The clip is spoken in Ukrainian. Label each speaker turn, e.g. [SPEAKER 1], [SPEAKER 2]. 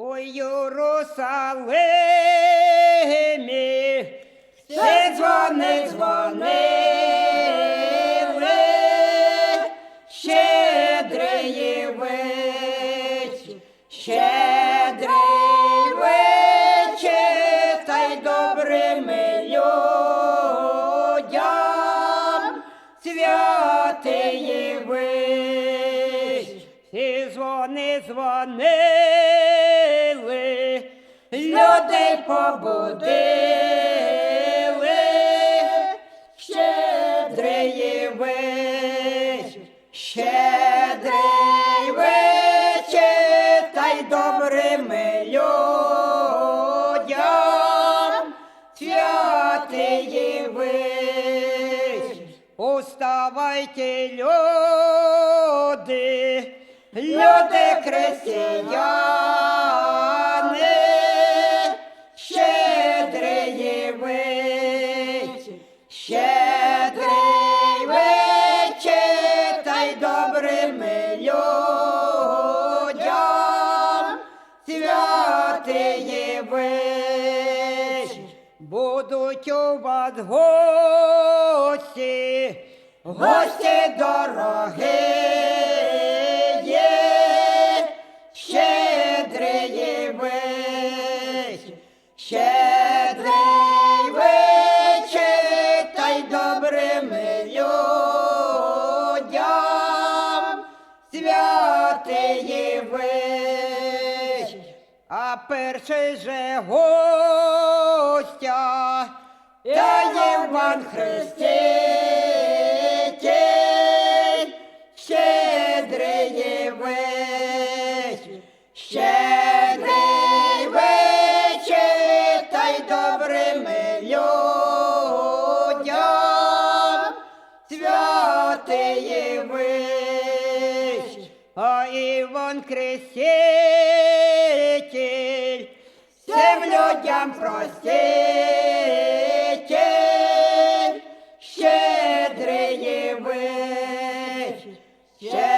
[SPEAKER 1] Ой, Єрусалимі, все дзвони дзвонили, щедрий вечір, щедрий та й добрими людям святий вечір. Всі дзвони побудили, щедрий вечір, щедрий вечір, та й добрими людям святий вечір. Уставайте, люди, люди християни, святий. Будуть у вас гості, гості дорогі, щедрий вечір, щедрий та й добрими людям святий. А перший же гостя, та Єван Хреститель, щедрий вечір, щедрий вечір, та й добрими людям святий вечір. А Іван проститель, всем людям проститель, щедрий ви, щедрий.